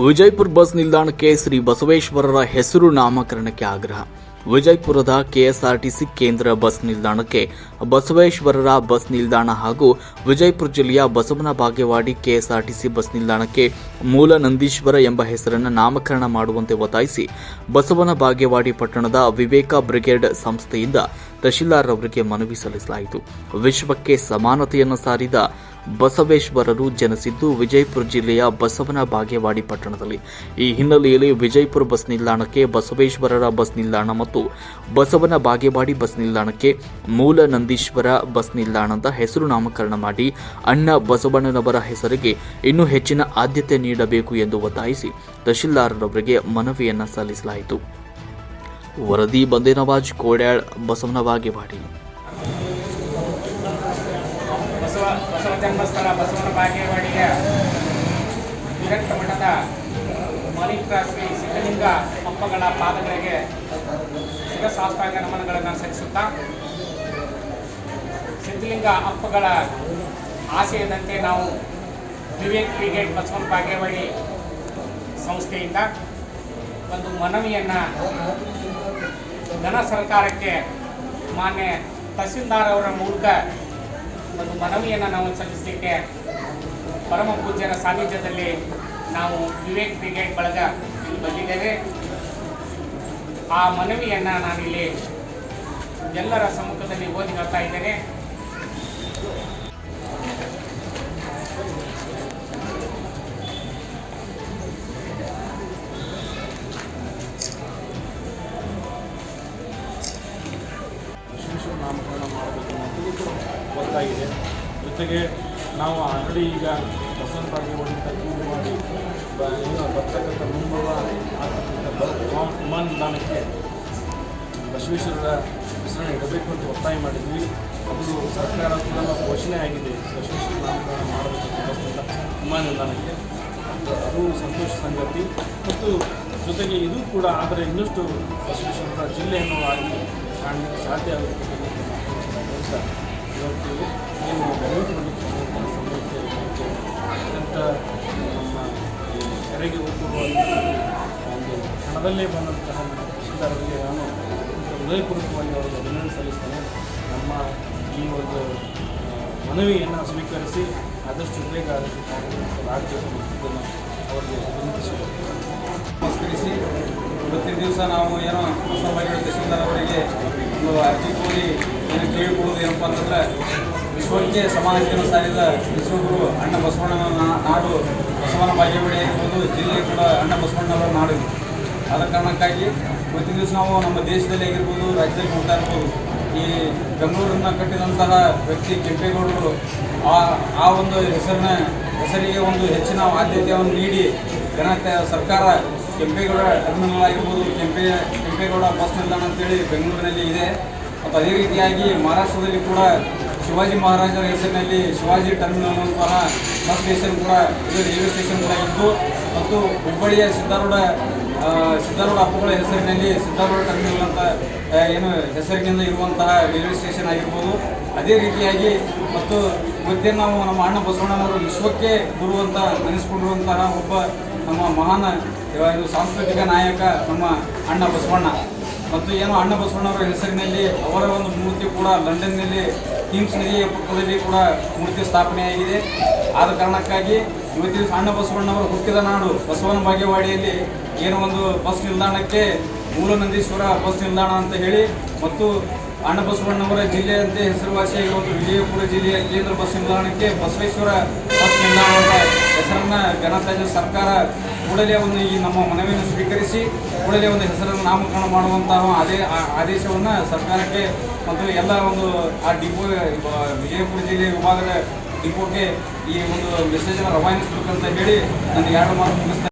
Vijayapura bus ನಿಲ್ದಾಣಕ್ಕೆ ಶ್ರೀ ಬಸವೇಶ್ವರರ ಹೆಸರು ನಾಮಕರಣಕ್ಕೆ ಆಗ್ರಹ. ವಿಜಯಪುರದ ಕೆಎಸ್ಆರ್ಟಿಸಿ ಕೇಂದ್ರ ಬಸ್ ನಿಲ್ದಾಣಕ್ಕೆ ಬಸವೇಶ್ವರರ ಬಸ್ ನಿಲ್ದಾಣ ಹಾಗೂ ವಿಜಯಪುರ ಜಿಲ್ಲೆಯ ಬಸವನ ಬಾಗೇವಾಡಿ ಕೆಎಸ್ಆರ್ಟಿಸಿ ಬಸ್ ನಿಲ್ದಾಣಕ್ಕೆ ಮೂಲ ನಂದೀಶ್ವರ ಎಂಬ ಹೆಸರನ್ನು ನಾಮಕರಣ ಮಾಡುವಂತೆ ಒತ್ತಾಯಿಸಿ ಬಸವನ ಬಾಗೇವಾಡಿ ಪಟ್ಟಣದ ವಿವೇಕ ಬ್ರಿಗೇಡ್ ಸಂಸ್ಥೆಯಿಂದ ತಹಶೀಲ್ದಾರ್ ಅವರಿಗೆ ಮನವಿ ಸಲ್ಲಿಸಲಾಯಿತು. ವಿಶ್ವಕ್ಕೆ ಸಮಾನತೆಯನ್ನು ಸಾರಿದ ಬಸವೇಶ್ವರರು ಜನಿಸಿದ್ದು ವಿಜಯಪುರ ಜಿಲ್ಲೆಯ ಬಸವನ ಬಾಗೇವಾಡಿ ಪಟ್ಟಣದಲ್ಲಿ. ಈ ಹಿನ್ನೆಲೆಯಲ್ಲಿ ವಿಜಯಪುರ ಬಸ್ ನಿಲ್ದಾಣಕ್ಕೆ ಬಸವೇಶ್ವರರ ಬಸ್ ನಿಲ್ದಾಣ ಮತ್ತು ಬಸವನ ಬಾಗೇವಾಡಿ ಬಸ್ ನಿಲ್ದಾಣಕ್ಕೆ ಮೂಲ ನಂದೀಶ್ವರ ಬಸ್ ನಿಲ್ದಾಣ ಅಂತ ಹೆಸರು ನಾಮಕರಣ ಮಾಡಿ ಅಣ್ಣ ಬಸವಣ್ಣನವರ ಹೆಸರಿಗೆ ಇನ್ನೂ ಹೆಚ್ಚಿನ ಆದ್ಯತೆ ನೀಡಬೇಕು ಎಂದು ಒತ್ತಾಯಿಸಿ ತಹಶೀಲ್ದಾರರವರಿಗೆ ಮನವಿಯನ್ನ ಸಲ್ಲಿಸಲಾಯಿತು. ವರದಿ ಬಂದೇನವಾಜ್ ಕೋಡ್ಯಾಳ್, ಬಸವನ ಬಾಗೇವಾಡಿ. ಬಸವ ಜನ್ಮಸ್ಥಳ ಬಸವನ ಬಾಗೇವಾಡಿಯ ವಿರಕ್ತ ಮಠದ ಮಾಲೀಕ ಶ್ರೀ ಸಿದ್ಧಲಿಂಗ ಅಪ್ಪಗಳ ಪಾದಗಳಿಗೆ ಶಿರಸಾಷ್ಟಾಂಗ ನಮನಗಳನ್ನು ಸಲ್ಲಿಸುತ್ತಾ ಸಿದ್ಧಲಿಂಗ ಅಪ್ಪಗಳ ಆಶಯದಂತೆ ನಾವು ವಿವೇಕ್ ಬ್ರಿಗೇಡ್ ಬಸವನ ಬಾಗೇವಾಡಿ ಸಂಸ್ಥೆಯಿಂದ ಒಂದು ಮನವಿಯನ್ನು ಧನ ಸರ್ಕಾರಕ್ಕೆ ಮಾನ್ಯ ತಹಸೀಲ್ದಾರ್ ಅವರ ಮೂಲಕ ಒಂದು ಮನವಿಯನ್ನು ನಾವು ಸಲ್ಲಿಸಲಿಕ್ಕೆ ಪರಮ ಪೂಜ್ಯರ ಸಾನ್ನಿಧ್ಯದಲ್ಲಿ ನಾವು ವಿವೇಕ್ ಬ್ರಿಗೇಡ್ ಬಳಗ ಇಲ್ಲಿ ಬಂದಿದ್ದೇವೆ. ಆ ಮನವಿಯನ್ನು ನಾನಿಲ್ಲಿ ಎಲ್ಲರ ಸಮ್ಮುಖದಲ್ಲಿ ಓದಿ ಹೇಳ್ತಾ ಇದ್ದೇನೆ. ಜೊತೆಗೆ ನಾವು ಆಲ್ರೆಡಿ ಈಗ ಒಂದು ತಪ್ಪು ಮಾಡಿ ಬರ್ತಕ್ಕಂಥ ಮುಂಬರುವ ವಿಮಾನ ನಿಲ್ದಾಣಕ್ಕೆ ಬಸವೇಶ್ವರರ ಹೆಸರನ್ನು ಇಡಬೇಕು ಅಂತ ಒತ್ತಾಯ ಮಾಡಿದ್ವಿ. ಅದು ಸರ್ಕಾರ ಕೂಡ ಘೋಷಣೆ ಆಗಿದೆ. ಬಸವೇಶ್ವರ ನಾಮಕರಣ ಮಾಡಬೇಕು ವಿಮಾನ ನಿಲ್ದಾಣಕ್ಕೆ. ಅದು- ಅದು ಸಂತೋಷ ಸಂಗತಿ. ಮತ್ತು ಜೊತೆಗೆ ಇದು ಕೂಡ ಆದರೆ ಇನ್ನಷ್ಟು ಬಸವೇಶ್ವರ ಜಿಲ್ಲೆಯನ್ನು ಆಗಿ ಕಾಣಲಿಕ್ಕೆ ಸಾಧ್ಯ ಆಗುತ್ತೆ ಅಂತ ಇವತ್ತು ಏನು ಬೆಂಗಳೂರಿನಲ್ಲಿ ಸಮಯಕ್ಕೆ ಅತ್ಯಂತ ನಮ್ಮ ಕೆರೆಗೆ ಒಂದು ಬಂದಂತಹ ನಮ್ಮ ಕೃಷಿದಾರರಿಗೆ ನಾನು ಹೃದಯಪೂರ್ವಕವಾಗಿ ಅವರಿಗೆ ಅಭಿನಂದನೆ ಸಲ್ಲಿಸ್ತೇನೆ. ನಮ್ಮ ಈ ಒಂದು ಮನವಿಯನ್ನು ಸ್ವೀಕರಿಸಿ ಆದಷ್ಟು ಬೇಗ ಕಾರ್ಯನಿರ್ವಹಿಸಲಾಗಬೇಕು ಅನ್ನೋದನ್ನು ಅವರಿಗೆ ವಿನಂತಿಸಿದ್ದೇನೆ. ನಮಸ್ಕರಿಸಿ. ಪ್ರತಿ ದಿವಸ ನಾವು ಏನೋ ಹೊಸ ತಹಸೀಲ್ದಾರ್ ಅವರಿಗೆ ಒಂದು ಅರ್ಜಿ ತಿಳಿಯಬಹುದು ಏನಪ್ಪ ಅಂತಂದ್ರೆ ವಿಶ್ವಕ್ಕೆ ಸಮಾಜಕ್ಕೆ ಸಾರಿದ ವಿಶ್ವಗುರು ಅಣ್ಣ ಬಸವಣ್ಣನ ನಾಡು ಬಸವನ ಬಾಗೇವಾಡಿ ಆಗಿರ್ಬೋದು ಜಿಲ್ಲೆ ಕೂಡ ಅಣ್ಣ ಬಸವಣ್ಣವರ ನಾಡು. ಆದ ಕಾರಣಕ್ಕಾಗಿ ಪ್ರತಿ ದಿವಸ ನಾವು ನಮ್ಮ ದೇಶದಲ್ಲಿ ಆಗಿರ್ಬೋದು, ರಾಜ್ಯದಲ್ಲಿ ಹೋಗ್ತಾ ಇರ್ಬೋದು, ಈ ಬೆಂಗಳೂರನ್ನ ಕಟ್ಟಿದಂತಹ ವ್ಯಕ್ತಿ ಕೆಂಪೇಗೌಡರು ಆ ಆ ಒಂದು ಹೆಸರಿನ, ಹೆಸರಿಗೆ ಒಂದು ಹೆಚ್ಚಿನ ಆದ್ಯತೆಯನ್ನು ನೀಡಿ ಜನ ಸರ್ಕಾರ ಕೆಂಪೇಗೌಡ ಟರ್ಮಿನಲ್ ಆಗಿರ್ಬೋದು, ಕೆಂಪೇ, ಕೆಂಪೇಗೌಡ ಬಸ್ ನಿಲ್ದಾಣ ಅಂತೇಳಿ ಬೆಂಗಳೂರಿನಲ್ಲಿ ಇದೆ ಮತ್ತು ಅದೇ ರೀತಿಯಾಗಿ ಮಹಾರಾಷ್ಟ್ರದಲ್ಲಿ ಕೂಡ ಶಿವಾಜಿ ಮಹಾರಾಜರ ಹೆಸರಿನಲ್ಲಿ ಶಿವಾಜಿ ಟರ್ಮಿನಲ್ ಅಂತಹ ಬಸ್ ಸ್ಟೇಷನ್ ಕೂಡ ಇದು ರೈಲ್ವೆ ಸ್ಟೇಷನ್ ಕೂಡ ಇತ್ತು. ಮತ್ತು ಹುಬ್ಬಳ್ಳಿಯ ಸಿದ್ದಾರೂಢ ಸಿದ್ಧಾರೂಢ ಅಪ್ಪಗಳ ಹೆಸರಿನಲ್ಲಿ ಸಿದ್ದಾರೂಢ ಟರ್ಮಿನಲ್ ಅಂತ ಏನು ಹೆಸರಿನಿಂದ ಇರುವಂತಹ ರೈಲ್ವೆ ಸ್ಟೇಷನ್ ಆಗಿರ್ಬೋದು. ಅದೇ ರೀತಿಯಾಗಿ ಮತ್ತು ಮತ್ತೆ ನಾವು ನಮ್ಮ ಅಣ್ಣ ಬಸವಣ್ಣನವರು ವಿಶ್ವಕ್ಕೆ ಅಂತ ನೆನೆಸ್ಕೊಂಡಿರುವಂತಹ ಒಬ್ಬ ನಮ್ಮ ಮಹಾನ್ ಇದು ಸಾಂಸ್ಕೃತಿಕ ನಾಯಕ ನಮ್ಮ ಅಣ್ಣ ಬಸವಣ್ಣ. ಮತ್ತು ಏನು ಅಣ್ಣ ಬಸವಣ್ಣವರ ಹೆಸರಿನಲ್ಲಿ ಅವರ ಒಂದು ಮೂರ್ತಿ ಕೂಡ ಲಂಡನ್ನಲ್ಲಿ ಕಿಮ್ಸ್ ನದಿಯ ಪಕ್ಕದಲ್ಲಿ ಕೂಡ ಮೂರ್ತಿ ಸ್ಥಾಪನೆಯಾಗಿದೆ. ಆದ ಕಾರಣಕ್ಕಾಗಿ ಇವತ್ತಿನ ಅಣ್ಣ ಬಸವಣ್ಣವರು ಹುಟ್ಟಿದ ನಾಡು ಬಸವನ ಬಾಗೇವಾಡಿಯಲ್ಲಿ ಏನು ಒಂದು ಬಸ್ ನಿಲ್ದಾಣಕ್ಕೆ ಮೂಲನಂದೀಶ್ವರ ಬಸ್ ನಿಲ್ದಾಣ ಅಂತ ಹೇಳಿ ಮತ್ತು ಅಣ್ಣ ಬಸವಣ್ಣವರ ಜಿಲ್ಲೆಯಂತೆ ಹೆಸರುವಾಸಿಯಾಗಿರುವ ವಿಜಯಪುರ ಜಿಲ್ಲೆಯ ಕೇಂದ್ರ ಬಸ್ ನಿಲ್ದಾಣಕ್ಕೆ ಬಸವೇಶ್ವರ ಬಸ್ ನಿಲ್ದಾಣ ಅಂತ ಹೆಸರನ್ನು ಘನತಾಜ ಸರ್ಕಾರ ಕೂಡಲೇ ಒಂದು ಈ ನಮ್ಮ ಮನವಿಯನ್ನು ಸ್ವೀಕರಿಸಿ, ಕೂಡಲೇ ಒಂದು ಹೆಸರನ್ನು ನಾಮಕರಣ ಮಾಡುವಂತಹ ಅದೇ ಆ- ಆದೇಶವನ್ನು ಸರ್ಕಾರಕ್ಕೆ ಮತ್ತು ಎಲ್ಲ ಒಂದು ಆ ಡಿಪೋ ವಿಜಯಪುರ ಜಿಲ್ಲೆ ವಿಭಾಗದ ಡಿಪೋಗೆ ಈ ಒಂದು ಮೆಸೇಜನ್ನು ರವಾನಿಸಬೇಕಂತ ಹೇಳಿ ನನ್ನ ಎರಡು ಮಾತು